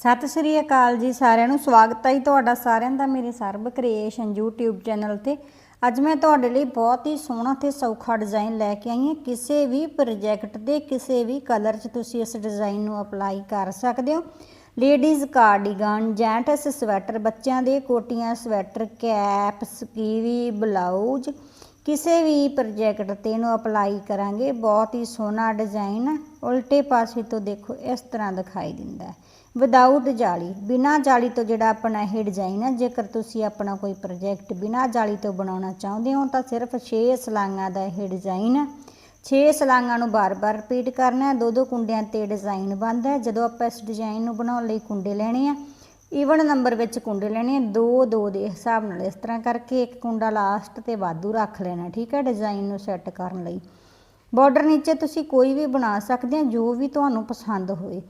ਸਤਿ ਸ਼੍ਰੀ ਅਕਾਲ ਜੀ ਸਾਰਿਆਂ ਨੂੰ। ਸਵਾਗਤ ਹੈ ਜੀ ਤੁਹਾਡਾ ਸਾਰਿਆਂ ਦਾ ਮੇਰੇ ਸਰਬ ਕ੍ਰੀਏਸ਼ਨ YouTube ਚੈਨਲ ਤੇ। ਅੱਜ ਮੈਂ ਤੁਹਾਡੇ ਲਈ ਬਹੁਤ ਹੀ ਸੋਹਣਾ ਤੇ ਸੌਖਾ ਡਿਜ਼ਾਈਨ ਲੈ ਕੇ ਆਈ ਹਾਂ। ਕਿਸੇ ਵੀ ਪ੍ਰੋਜੈਕਟ ਦੇ ਕਿਸੇ ਵੀ ਕਲਰ 'ਚ ਤੁਸੀਂ ਇਸ ਡਿਜ਼ਾਈਨ ਨੂੰ ਅਪਲਾਈ ਕਰ ਸਕਦੇ ਹੋ। ਲੇਡੀਜ਼ ਕਾਰਡੀਗਨ ਜੈਂਟਸ ਸਵੈਟਰ ਬੱਚਿਆਂ ਦੇ ਕੋਟੀਆਂ ਸਵੈਟਰ ਕੈਪ ਸਕੀਵੀ ਬਲਾਊਜ਼ ਕਿਸੇ ਵੀ ਪ੍ਰੋਜੈਕਟ ਤੇ ਇਹਨੂੰ ਅਪਲਾਈ ਕਰਾਂਗੇ। ਬਹੁਤ ਹੀ ਸੋਹਣਾ ਡਿਜ਼ਾਈਨ ਉਲਟੇ ਪਾਸੇ ਤੋਂ ਦੇਖੋ, ਇਸ ਤਰ੍ਹਾਂ ਦਿਖਾਈ ਦਿੰਦਾ ਹੈ। ਵਿਦਆਊਟ ਜਾਲੀ, ਬਿਨਾ ਜਾਲੀ ਤੋਂ ਜਿਹੜਾ ਆਪਣਾ ਇਹ ਡਿਜ਼ਾਈਨ ਹੈ ਜੇਕਰ ਤੁਸੀਂ ਆਪਣਾ ਕੋਈ ਪ੍ਰੋਜੈਕਟ ਬਿਨਾ ਜਾਲੀ ਤੋਂ ਬਣਾਉਣਾ ਚਾਹੁੰਦੇ ਹੋ, ਤਾਂ ਸਿਰਫ 6 ਸਲਾਈਆਂ ਦਾ ਇਹ ਡਿਜ਼ਾਈਨ ਹੈ 6 ਸਲਾਈਆਂ ਨੂੰ ਬਾਰ-ਬਾਰ ਰਿਪੀਟ ਕਰਨਾ ਹੈ ਦੋ ਦੋ ਕੁੰਡਿਆਂ ਤੇ ਡਿਜ਼ਾਈਨ ਬਣਦਾ ਹੈ। ਜਦੋਂ ਆਪਾਂ ਇਸ ਡਿਜ਼ਾਈਨ ਨੂੰ ਬਣਾਉਣ ਲਈ ਕੁੰਡੇ ਲੈਣੇ ਆ ਈਵਨ ਨੰਬਰ ਵਿੱਚ ਕੁੰਡੇ ਲੈਣੇ ਆ ਦੋ ਦੋ ਦੇ ਹਿਸਾਬ ਨਾਲ ਇਸ ਤਰ੍ਹਾਂ ਕਰਕੇ ਇੱਕ ਕੁੰਡਾ ਲਾਸਟ ਤੇ ਵਾਧੂ ਰੱਖ ਲੈਣਾ, ਠੀਕ ਹੈ ਡਿਜ਼ਾਈਨ ਨੂੰ ਸੈੱਟ ਕਰਨ ਲਈ। ਬਾਰਡਰ ਨੀਚੇ ਤੁਸੀਂ ਕੋਈ ਵੀ ਬਣਾ ਸਕਦੇ ਆ ਜੋ ਵੀ ਤੁਹਾਨੂੰ ਪਸੰਦ ਹੋਵੇ।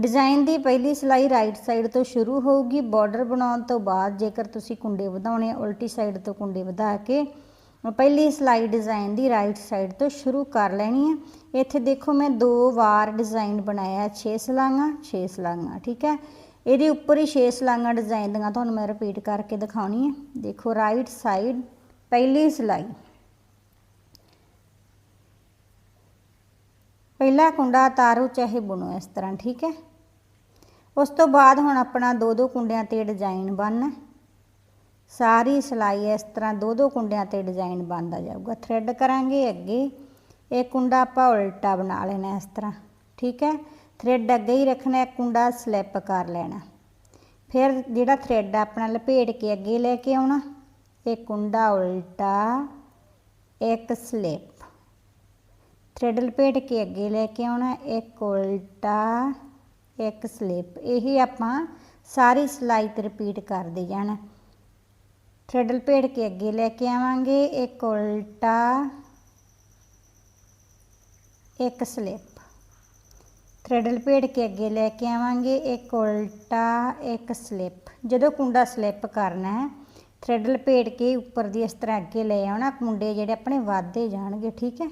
ਡਿਜ਼ਾਈਨ ਦੀ ਪਹਿਲੀ ਸਿਲਾਈ ਰਾਈਟ ਸਾਈਡ ਤੋਂ ਸ਼ੁਰੂ ਹੋਊਗੀ। ਬਾਰਡਰ ਬਣਾਉਣ ਤੋਂ ਬਾਅਦ ਜੇਕਰ ਤੁਸੀਂ ਕੁੰਡੇ ਵਧਾਉਣੇ ਉਲਟੀ ਸਾਈਡ ਤੋਂ ਕੁੰਡੇ ਵਧਾ ਕੇ ਪਹਿਲੀ ਸਿਲਾਈ ਡਿਜ਼ਾਈਨ ਦੀ ਰਾਈਟ ਸਾਈਡ ਤੋਂ ਸ਼ੁਰੂ ਕਰ ਲੈਣੀ ਹੈ ਇੱਥੇ ਦੇਖੋ ਮੈਂ ਦੋ ਵਾਰ ਡਿਜ਼ਾਈਨ ਬਣਾਇਆ 6 ਸਲਾਈਆਂ 6 ਸਲਾਈਆਂ, ਠੀਕ ਹੈ? ਇਹਦੇ ਉੱਪਰ ਹੀ 6 ਸਲਾਈਆਂ ਡਿਜ਼ਾਈਨ ਦੀਆਂ ਤੁਹਾਨੂੰ ਮੈਂ ਰਿਪੀਟ ਕਰਕੇ ਦਿਖਾਉਣੀ ਹੈ ਦੇਖੋ, ਰਾਈਟ ਸਾਈਡ, ਪਹਿਲੀ ਸਿਲਾਈ। ਪਹਿਲਾ ਕੁੰਡਾ ਤਾਰੋ ਚਾਹੇ ਬੁਣੋ ਇਸ ਤਰ੍ਹਾਂ, ਠੀਕ ਹੈ? ਉਸ ਤੋਂ ਬਾਅਦ ਹੁਣ ਆਪਣਾ ਦੋ ਦੋ ਕੁੰਡਿਆਂ ਤੇ ਡਿਜ਼ਾਈਨ ਬਣਨਾ ਸਾਰੀ ਸਿਲਾਈ ਇਸ ਤਰ੍ਹਾਂ ਦੋ ਦੋ ਕੁੰਡਿਆਂ ਤੇ ਡਿਜ਼ਾਈਨ ਬਣਦਾ ਜਾਊਗਾ। ਥ੍ਰੈਡ ਕਰਾਂਗੇ ਅੱਗੇ। ਇਹ ਕੁੰਡਾ ਆਪਾਂ ਉਲਟਾ ਬਣਾ ਲੈਣਾ ਇਸ ਤਰ੍ਹਾਂ, ਠੀਕ ਹੈ? ਥ੍ਰੈਡ ਅੱਗੇ ਹੀ ਰੱਖਣਾ, ਇੱਕ ਕੁੰਡਾ ਸਲਿੱਪ ਕਰ ਲੈਣਾ। ਫਿਰ ਜਿਹੜਾ ਥ੍ਰੈਡ ਆਪਣਾ ਲਪੇਟ ਕੇ ਅੱਗੇ ਲੈ ਕੇ ਆਉਣਾ। ਇਹ ਕੁੰਡਾ ਉਲਟਾ, ਇੱਕ ਸਲਿੱਪ ਥ੍ਰੈਡ ਲਪੇਟ ਕੇ ਅੱਗੇ ਲੈ ਕੇ ਆਉਣਾ ਇੱਕ ਉਲਟਾ ਇੱਕ ਸਲਿੱਪ ਇਹੀ ਆਪਾਂ ਸਾਰੀ ਸਿਲਾਈ ਤੇ ਰਿਪੀਟ ਕਰਦੇ ਜਾਣਾ ਥ੍ਰੈਡ ਲਪੇਟ ਕੇ ਅੱਗੇ ਲੈ ਕੇ ਆਵਾਂਗੇ ਇੱਕ ਉਲਟਾ ਇੱਕ ਸਲਿੱਪ ਥ੍ਰੈਡ ਲਪੇਟ ਕੇ ਅੱਗੇ ਲੈ ਕੇ ਆਵਾਂਗੇ ਇੱਕ ਉਲਟਾ ਇੱਕ ਸਲਿੱਪ ਜਦੋਂ ਕੁੰਡਾ ਸਲਿੱਪ ਕਰਨਾ ਹੈ ਥ੍ਰੈਡ ਲਪੇਟ ਕੇ ਉੱਪਰ ਦੀ ਇਸ ਤਰ੍ਹਾਂ ਅੱਗੇ ਲੈ ਆਉਣਾ ਕੁੰਡੇ ਜਿਹੜੇ ਆਪਣੇ ਵੱਧਦੇ ਜਾਣਗੇ ਠੀਕ ਹੈ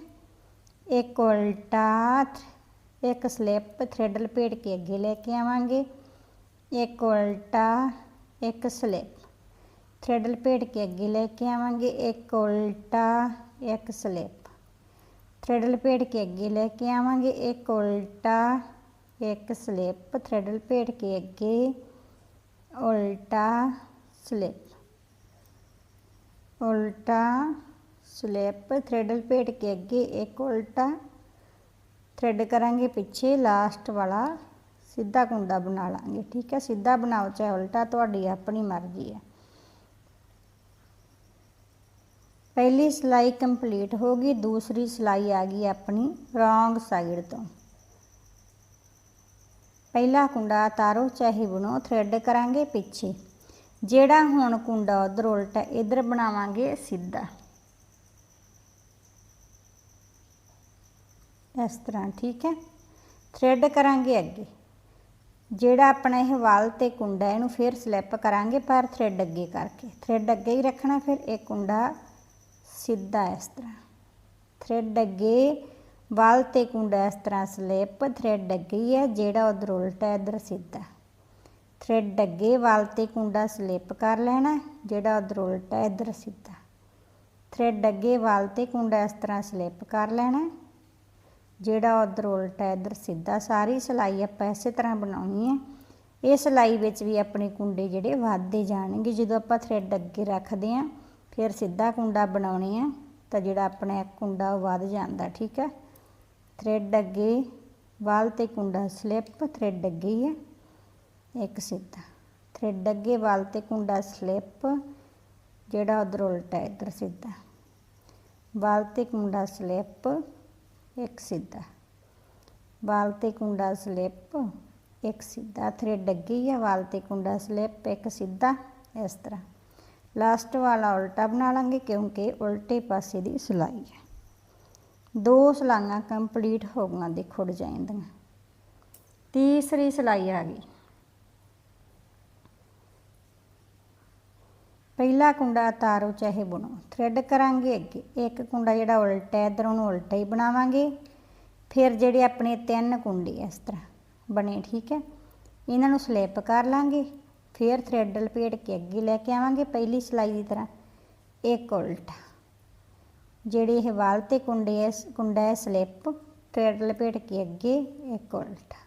ਇੱਕ ਉਲਟਾ ਇੱਕ ਸਲਿੱਪ ਥ੍ਰੈਡ ਲਪੇਟ ਕੇ ਅੱਗੇ ਲੈ ਕੇ ਆਵਾਂਗੇ ਇੱਕ ਉਲਟਾ ਇੱਕ ਸਲਿੱਪ ਥ੍ਰੈਡ ਲਪੇਟ ਕੇ ਅੱਗੇ ਲੈ ਕੇ ਆਵਾਂਗੇ ਇੱਕ ਉਲਟਾ ਇੱਕ ਸਲਿੱਪ ਥ੍ਰੈਡ ਲਪੇਟ ਕੇ ਅੱਗੇ ਲੈ ਕੇ ਆਵਾਂਗੇ ਇੱਕ ਉਲਟਾ ਇੱਕ ਸਲਿੱਪ ਥ੍ਰੈਡ ਲਪੇਟ ਕੇ ਅੱਗੇ ਉਲਟਾ ਸਲਿੱਪ ਉਲਟਾ ਥ੍ਰੈਡ ਲਪੇਟ ਕੇ ਅੱਗੇ ਇੱਕ ਉਲਟਾ ਥ੍ਰੈਡ ਕਰਾਂਗੇ ਪਿੱਛੇ, ਲਾਸਟ ਵਾਲਾ ਸਿੱਧਾ ਕੁੰਡਾ ਬਣਾ ਲਾਂਗੇ, ਠੀਕ ਹੈ? ਸਿੱਧਾ ਬਣਾਓ, ਚਾਹੇ ਉਲਟਾ ਤੁਹਾਡੀ ਆਪਣੀ ਮਰਜ਼ੀ ਹੈ। ਪਹਿਲੀ ਸਿਲਾਈ ਕੰਪਲੀਟ ਹੋ ਗਈ, ਦੂਸਰੀ ਸਿਲਾਈ ਆ ਗਈ ਆਪਣੀ ਰੋਂਗ ਸਾਈਡ ਤੋਂ। ਪਹਿਲਾ ਕੁੰਡਾ ਤਾਰੋ, ਚਾਹੇ ਬੁਣੋ, ਥ੍ਰੈਡ ਕਰਾਂਗੇ ਪਿੱਛੇ। ਜਿਹੜਾ ਹੁਣ ਕੁੰਡਾ ਉਧਰ ਉਲਟਾ, ਇਧਰ ਬਣਾਵਾਂਗੇ ਸਿੱਧਾ। ਇਸ ਤਰ੍ਹਾਂ, ਠੀਕ ਹੈ? ਥ੍ਰੈਡ ਕਰਾਂਗੇ ਅੱਗੇ। ਜਿਹੜਾ ਆਪਣਾ ਇਹ ਵਾਲ ਤੇ ਕੁੰਡਾ, ਇਹਨੂੰ ਫਿਰ ਸਲਿੱਪ ਕਰਾਂਗੇ ਪਰ ਥ੍ਰੈਡ ਅੱਗੇ ਕਰਕੇ। ਥ੍ਰੈਡ ਅੱਗੇ ਹੀ ਰੱਖਣਾ, ਫਿਰ ਇਹ ਕੁੰਡਾ ਸਿੱਧਾ ਇਸ ਤਰ੍ਹਾਂ। ਥ੍ਰੈਡ ਅੱਗੇ, ਵਾਲ ਤੇ ਕੁੰਡਾ ਇਸ ਤਰ੍ਹਾਂ ਸਲਿੱਪ ਥ੍ਰੈਡ ਅੱਗੇ ਹੀ ਹੈ, ਜਿਹੜਾ ਉਧਰ ਉਲਟਾ ਇਧਰ ਸਿੱਧਾ। ਥ੍ਰੈਡ ਅੱਗੇ, ਵਾਲ ਤੇ ਕੁੰਡਾ ਸਲਿੱਪ ਕਰ ਲੈਣਾ, ਜਿਹੜਾ ਉਧਰ ਉਲਟਾ ਇਧਰ ਸਿੱਧਾ। ਥ੍ਰੈਡ ਅੱਗੇ, ਵਾਲ ਤੇ ਕੁੰਡਾ ਇਸ ਤਰ੍ਹਾਂ ਸਲਿੱਪ ਕਰ ਲੈਣਾ। ਜਿਹੜਾ ਉਧਰ ਉਲਟਾ ਇਧਰ ਸਿੱਧਾ, ਸਾਰੀ ਸਿਲਾਈ ਆਪਾਂ ਇਸੇ ਤਰ੍ਹਾਂ ਬਣਾਉਣੀ ਹੈ। ਇਹ ਸਿਲਾਈ ਵਿੱਚ ਵੀ ਆਪਣੇ ਕੁੰਡੇ ਜਿਹੜੇ ਵੱਧਦੇ ਜਾਣਗੇ। ਜਦੋਂ ਆਪਾਂ ਥ੍ਰੈਡ ਅੱਗੇ ਰੱਖਦੇ ਆਂ ਫਿਰ ਸਿੱਧਾ ਕੁੰਡਾ ਬਣਾਉਣੇ ਆ, ਤਾਂ ਜਿਹੜਾ ਆਪਣਾ ਇੱਕ ਕੁੰਡਾ ਉਹ ਵੱਧ ਜਾਂਦਾ, ਠੀਕ ਹੈ? ਥ੍ਰੈਡ ਅੱਗੇ ਵਾਲ ਤੇ ਕੁੰਡਾ ਸਲਿੱਪ ਥ੍ਰੈਡ ਅੱਗੇ ਹੀ ਹੈ, ਇੱਕ ਸਿੱਧਾ। ਥ੍ਰੈਡ ਅੱਗੇ ਵਾਲ ਤੇ ਕੁੰਡਾ ਸਲਿੱਪ ਜਿਹੜਾ ਉਧਰ ਉਲਟਾ ਇਧਰ ਸਿੱਧਾ। ਵਾਲ ਤੇ ਕੁੰਡਾ ਸਲਿੱਪ ਇੱਕ ਸਿੱਧਾ। ਵਾਲ ਤੇ ਕੁੰਡਾ ਸਲਿੱਪ, ਇੱਕ ਸਿੱਧਾ। ਥ੍ਰੈਡ ਅੱਗੇ ਆ ਹੈ ਵਾਲ ਤੇ ਕੁੰਡਾ ਸਲਿੱਪ, ਇੱਕ ਸਿੱਧਾ। ਇਸ ਤਰ੍ਹਾਂ। ਲਾਸਟ ਵਾਲਾ ਉਲਟਾ ਬਣਾ ਲਾਂਗੇ ਕਿਉਂਕਿ ਉਲਟੇ ਪਾਸੇ ਦੀ ਸਿਲਾਈ ਹੈ ਦੋ ਸਲਾਈਆਂ ਕੰਪਲੀਟ ਹੋ ਗਈਆਂ ਦੇਖੋ ਡਿਜ਼ਾਈਨ ਦੀਆਂ। ਤੀਸਰੀ ਸਿਲਾਈ ਆ ਗਈ। ਪਹਿਲਾ ਕੁੰਡਾ ਤਾਰੋ ਚਾਹੇ ਬੁਣੋ। ਥ੍ਰੈਡ ਕਰਾਂਗੇ ਅੱਗੇ। ਇੱਕ ਕੁੰਡਾ ਜਿਹੜਾ ਉਲਟਾ ਇਧਰ ਉਹਨੂੰ ਉਲਟਾ ਹੀ ਬਣਾਵਾਂਗੇ। ਫਿਰ ਜਿਹੜੇ ਆਪਣੇ ਤਿੰਨ ਕੁੰਡੇ ਇਸ ਤਰ੍ਹਾਂ ਬਣੇ, ਠੀਕ ਹੈ? ਇਹਨਾਂ ਨੂੰ ਸਲਿੱਪ ਕਰ ਲਾਂਗੇ। ਫਿਰ ਥ੍ਰੈਡ ਲਪੇਟ ਕੇ ਅੱਗੇ ਲੈ ਕੇ ਆਵਾਂਗੇ, ਪਹਿਲੀ ਸਿਲਾਈ ਦੀ ਤਰ੍ਹਾਂ। ਇੱਕ ਉਲਟਾ। ਜਿਹੜੇ ਇਹ ਵਾਲ ਤੇ ਕੁੰਡੇ ਹੈ ਕੁੰਡਾ ਹੈ ਸਲਿੱਪ ਥ੍ਰੈਡ ਲਪੇਟ ਕੇ ਅੱਗੇ ਇੱਕ ਉਲਟਾ।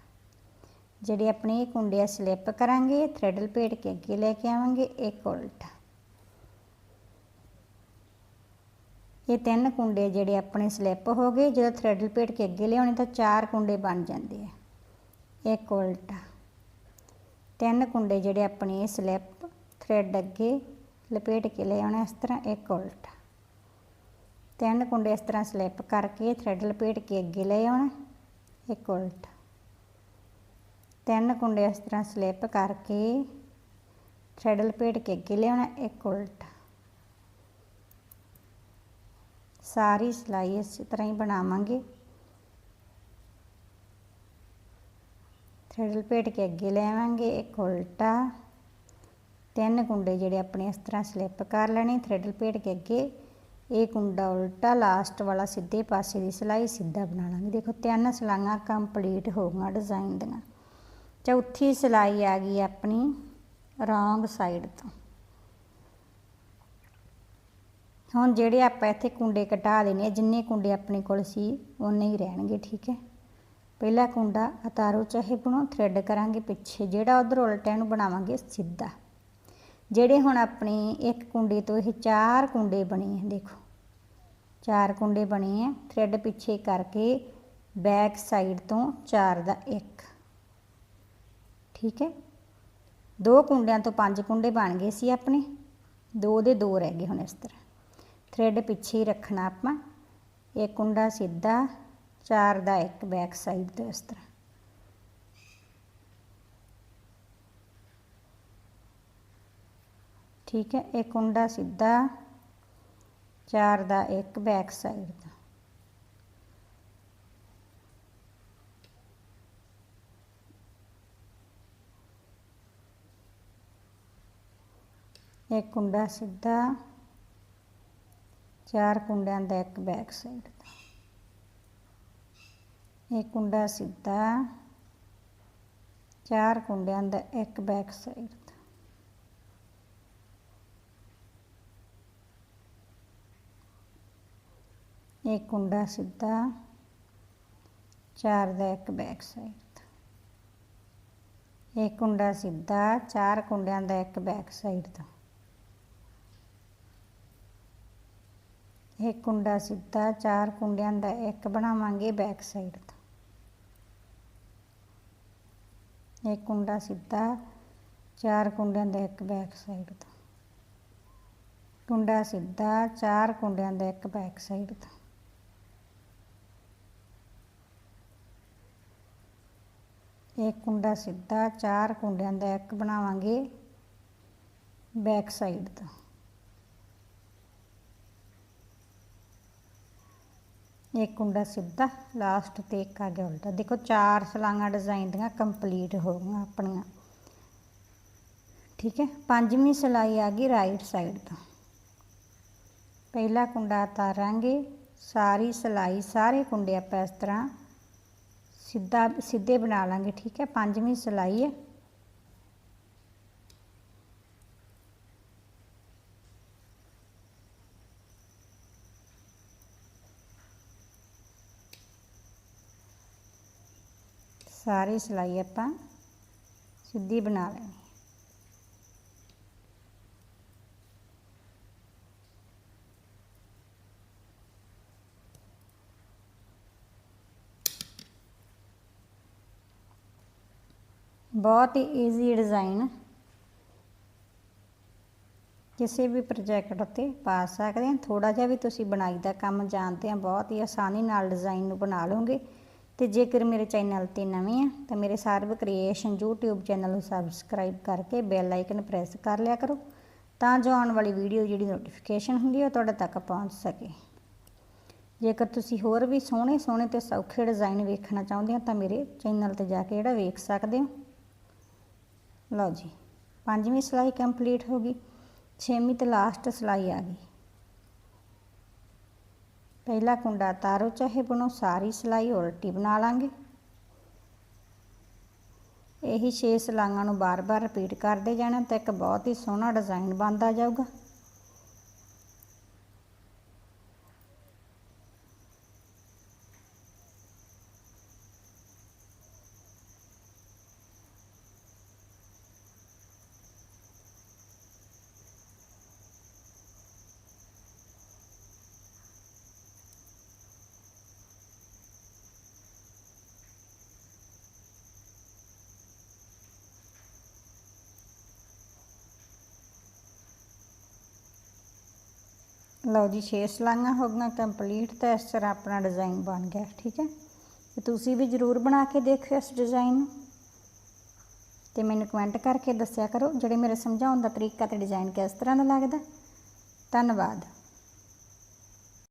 ਜਿਹੜੇ ਆਪਣੇ ਕੁੰਡੇ ਆ ਸਲਿੱਪ ਕਰਾਂਗੇ ਥ੍ਰੈਡ ਲਪੇਟ ਕੇ ਅੱਗੇ ਲੈ ਕੇ ਆਵਾਂਗੇ, ਇੱਕ ਉਲਟਾ। ਇਹ ਤਿੰਨ ਕੁੰਡੇ ਜਿਹੜੇ ਆਪਣੇ ਸਲਿੱਪ ਹੋ ਗਏ, ਜਦੋਂ ਥ੍ਰੈਡ ਲਪੇਟ ਕੇ ਅੱਗੇ ਲਿਆਉਣੇ ਤਾਂ ਚਾਰ ਕੁੰਡੇ ਬਣ ਜਾਂਦੇ ਆ। ਇੱਕ ਉਲਟਾ। ਤਿੰਨ ਕੁੰਡੇ ਜਿਹੜੇ ਆਪਣੇ ਸਲਿੱਪ ਥ੍ਰੈਡ ਅੱਗੇ ਲਪੇਟ ਕੇ ਲੈ ਆਉਣਾ ਇਸ ਤਰ੍ਹਾਂ, ਇੱਕ ਉਲਟਾ। ਤਿੰਨ ਕੁੰਡੇ ਇਸ ਤਰ੍ਹਾਂ ਸਲਿੱਪ ਕਰਕੇ ਥ੍ਰੈਡ ਲਪੇਟ ਕੇ ਅੱਗੇ ਲੈ ਆਉਣਾ, ਇੱਕ ਉਲਟਾ। ਤਿੰਨ ਕੁੰਡੇ ਇਸ ਤਰ੍ਹਾਂ ਸਲਿੱਪ ਕਰਕੇ ਥ੍ਰੈਡ ਲਪੇਟ ਕੇ ਅੱਗੇ ਲਿਆਉਣਾ, ਇੱਕ ਉਲਟਾ। ਸਾਰੀ ਸਿਲਾਈ ਇਸੇ ਤਰ੍ਹਾਂ ਹੀ ਬਣਾਵਾਂਗੇ। ਥ੍ਰੈਡ ਲਪੇਟ ਕੇ ਅੱਗੇ ਲੈ ਆਵਾਂਗੇ, ਇੱਕ ਉਲਟਾ। ਤਿੰਨ ਕੁੰਡੇ ਜਿਹੜੇ ਆਪਣੇ ਇਸ ਤਰ੍ਹਾਂ ਸਲਿੱਪ ਕਰ ਲੈਣੇ ਥ੍ਰੈਡ ਲਪੇਟ ਕੇ ਅੱਗੇ। ਇਹ ਕੁੰਡਾ ਉਲਟਾ, ਲਾਸਟ ਵਾਲਾ ਸਿੱਧੇ ਪਾਸੇ ਦੀ ਸਿਲਾਈ ਸਿੱਧਾ ਬਣਾ ਲਾਂਗੇ। ਦੇਖੋ, ਤਿੰਨ ਸਿਲਾਈਆਂ ਕੰਪਲੀਟ ਹੋ ਗਈਆਂ ਡਿਜ਼ਾਈਨ ਦੀਆਂ। ਚੌਥੀ ਸਿਲਾਈ ਆ ਗਈ ਆਪਣੀ ਰੋਂਗ ਸਾਈਡ ਤੋਂ। ਹੁਣ ਜਿਹੜੇ ਆਪਾਂ ਇੱਥੇ ਕੁੰਡੇ ਕਟਾ ਦੇਣੇ ਆ, ਜਿੰਨੇ ਕੁੰਡੇ ਆਪਣੇ ਕੋਲ ਸੀ ਉਨੇ ਹੀ ਰਹਿਣਗੇ, ਠੀਕ ਹੈ? ਪਹਿਲਾ ਕੁੰਡਾ ਉਤਾਰੋ ਚਾਹੇ ਬਣੋ ਥ੍ਰੈਡ ਕਰਾਂਗੇ ਪਿੱਛੇ। ਜਿਹੜਾ ਉਧਰ ਉਲਟਾ ਨੂੰ ਬਣਾਵਾਂਗੇ ਸਿੱਧਾ। ਜਿਹੜੇ ਹੁਣ ਆਪਣੇ ਇੱਕ ਕੁੰਡੇ ਤੋਂ ਇਹ ਚਾਰ ਕੁੰਡੇ ਬਣੇ ਆ, ਦੇਖੋ। ਚਾਰ ਕੁੰਡੇ ਬਣੇ ਆ ਥ੍ਰੈਡ ਪਿੱਛੇ ਕਰਕੇ ਬੈਕ ਸਾਈਡ ਤੋਂ ਚਾਰ ਦਾ ਇੱਕ। ਠੀਕ ਹੈ? ਦੋ ਕੁੰਡਿਆਂ ਤੋਂ ਪੰਜ ਕੁੰਡੇ ਬਣ ਗਏ ਸੀ ਆਪਣੇ। ਦੋ ਦੇ ਦੋ ਰਹਿ ਗਏ ਹੁਣ ਇਸ ਤਰ੍ਹਾਂ। ਥ੍ਰੈਡ ਪਿੱਛੇ ਹੀ ਰੱਖਣਾ ਆਪਾਂ। ਇਹ ਕੁੰਡਾ ਸਿੱਧਾ, ਚਾਰ ਦਾ ਇੱਕ ਬੈਕ ਸਾਈਡ ਤੋਂ ਇਸ ਤਰ੍ਹਾਂ। ਠੀਕ ਹੈ, ਇਹ ਕੁੰਡਾ ਸਿੱਧਾ, ਚਾਰ ਦਾ ਇੱਕ ਬੈਕ ਸਾਈਡ ਤੋਂ। ਇੱਕ ਕੁੰਡਾ ਸਿੱਧਾ ਚਾਰ ਕੁੰਡਿਆਂ ਦਾ ਇੱਕ ਬੈਕ ਸਾਈਡ ਦਾ। ਇਹ ਕੁੰਡਾ ਸਿੱਧਾ, ਚਾਰ ਕੁੰਡਿਆਂ ਦਾ ਇੱਕ ਬੈਕ ਸਾਈਡ ਦਾ। ਇਹ ਕੁੰਡਾ ਸਿੱਧਾ, ਚਾਰ ਦਾ ਇੱਕ ਬੈਕ ਸਾਈਡ ਦਾ। ਇਹ ਕੁੰਡਾ ਸਿੱਧਾ, ਚਾਰ ਕੁੰਡਿਆਂ ਦਾ ਇੱਕ ਬੈਕ ਸਾਈਡ ਦਾ। ਇੱਕ ਕੁੰਡਾ ਸਿੱਧਾ, ਚਾਰ ਕੁੰਡਿਆਂ ਦਾ, ਇੱਕ ਬਣਾਵਾਂਗੇ ਬੈਕ ਸਾਈਡ ਤੋਂ। ਇੱਕ ਕੁੰਡਾ ਸਿੱਧਾ, ਚਾਰ ਕੁੰਡਿਆਂ ਦਾ, ਇੱਕ ਬੈਕ ਸਾਈਡ ਤੋਂ। ਕੁੰਡਾ ਸਿੱਧਾ, ਚਾਰ ਕੁੰਡਿਆਂ ਦਾ, ਇੱਕ ਬੈਕ ਸਾਈਡ ਤੋਂ। ਇੱਕ ਕੁੰਡਾ ਸਿੱਧਾ, ਚਾਰ ਕੁੰਡਿਆਂ ਦਾ, ਇੱਕ ਬਣਾਵਾਂਗੇ ਬੈਕ ਸਾਈਡ ਤੋਂ। ਇੱਕ ਕੁੰਡਾ ਸਿੱਧਾ ਲਾਸਟ ਤੇ ਇੱਕ ਆ ਗਿਆ ਉਲਟਾ। ਦੇਖੋ, ਚਾਰ ਸਲਾਈਆਂ ਡਿਜ਼ਾਈਨ ਦੀਆਂ ਕੰਪਲੀਟ ਹੋ ਗਈਆਂ ਆਪਣੀਆਂ। ਠੀਕ ਹੈ, ਪੰਜਵੀਂ ਸਿਲਾਈ ਆ ਗਈ ਰਾਈਟ ਸਾਈਡ ਤੋਂ। ਪਹਿਲਾ ਕੁੰਡਾ ਤਾਰਾਂਗੇ, ਸਾਰੀ ਸਿਲਾਈ, ਸਾਰੇ ਕੁੰਡੇ ਆਪਾਂ ਇਸ ਤਰ੍ਹਾਂ ਸਿੱਧਾ, ਸਿੱਧੇ ਬਣਾ ਲਾਂਗੇ, ਠੀਕ ਹੈ। ਪੰਜਵੀਂ ਸਿਲਾਈ ਹੈ। ਸਾਰੀ ਸਿਲਾਈ ਆਪਾਂ ਸਿੱਧੀ ਬਣਾ ਲੈਣੀ ਬਹੁਤ ਹੀ ਈਜ਼ੀ ਡਿਜ਼ਾਈਨ ਕਿਸੇ ਵੀ ਪ੍ਰੋਜੈਕਟ ਉੱਤੇ ਪਾ ਸਕਦੇ ਹਾਂ। ਥੋੜਾ ਜਿਹਾ ਵੀ ਤੁਸੀਂ ਬਣਾਈ ਦਾ ਕੰਮ ਜਾਣਦੇ ਆ ਬਹੁਤ ਹੀ ਆਸਾਨੀ ਨਾਲ ਡਿਜ਼ਾਈਨ ਨੂੰ ਬਣਾ ਲਓਗੇ। ਤੇ ਜੇਕਰ ਮੇਰੇ ਚੈਨਲ ਤੇ ਨਵੇਂ ਆ, ਤਾਂ ਮੇਰੇ ਸਰਬ ਕ੍ਰੀਏਸ਼ਨ YouTube ਚੈਨਲ ਨੂੰ ਸਬਸਕ੍ਰਾਈਬ ਕਰਕੇ ਬੈਲ ਆਈਕਨ ਪ੍ਰੈਸ ਕਰ ਲਿਆ ਕਰੋ, ਤਾਂ ਜੋ ਆਉਣ ਵਾਲੀ ਵੀਡੀਓ ਜਿਹੜੀ ਨੋਟੀਫਿਕੇਸ਼ਨ ਹੁੰਦੀ ਹੈ ਤੁਹਾਡੇ ਤੱਕ ਪਹੁੰਚ ਸਕੇ। ਜੇਕਰ ਤੁਸੀਂ ਹੋਰ ਵੀ ਸੋਹਣੇ ਸੋਹਣੇ ਤੇ ਸੌਖੇ ਡਿਜ਼ਾਈਨ ਵੇਖਣਾ ਚਾਹੁੰਦੇ ਹੋ, ਤਾਂ ਮੇਰੇ ਚੈਨਲ ਤੇ ਜਾ ਕੇ ਜਿਹੜਾ ਵੇਖ ਸਕਦੇ ਹੋ। ਲਓ ਜੀ, ਪੰਜਵੀਂ ਸਿਲਾਈ ਕੰਪਲੀਟ ਹੋ ਗਈ, ਛੇਵੀਂ ਤੇ ਲਾਸਟ ਸਿਲਾਈ ਆ ਗਈ। ਪਹਿਲਾ ਕੁੰਡਾ ਤਾਰੋ, ਚਾਹੇ ਬਣੋ ਸਾਰੀ ਸਿਲਾਈ, ਉਲਟੀ ਬਣਾ ਲਾਂਗੇ। ਇਹੀ 6 ਸਲਾਈਆਂ ਨੂੰ ਬਾਰ-ਬਾਰ ਰਿਪੀਟ ਕਰਦੇ ਜਾਣਾ ਤਾਂ ਇੱਕ ਬਹੁਤ ਹੀ ਸੋਹਣਾ ਡਿਜ਼ਾਈਨ ਬਣਦਾ ਜਾਊਗਾ। ਲਓ ਜੀ 6 ਸਲਾਈਆਂ ਹੋ ਗਈਆਂ ਕੰਪਲੀਟ ਤਾਂ ਇਸ ਤਰ੍ਹਾਂ ਆਪਣਾ ਡਿਜ਼ਾਈਨ ਬਣ ਗਿਆ, ਠੀਕ ਹੈ? ਤੇ ਤੁਸੀਂ ਵੀ ਜ਼ਰੂਰ ਬਣਾ ਕੇ ਦੇਖਿਓ ਇਸ ਡਿਜ਼ਾਈਨ ਨੂੰ। ਤੇ ਮੈਨੂੰ ਕਮੈਂਟ ਕਰਕੇ ਦੱਸਿਆ ਕਰੋ ਜਿਹੜੇ ਮੇਰੇ ਸਮਝਾਉਣ ਦਾ ਤਰੀਕਾ ਤੇ ਡਿਜ਼ਾਈਨ ਕਿਸ ਤਰ੍ਹਾਂ ਦਾ ਲੱਗਦਾ। ਧੰਨਵਾਦ।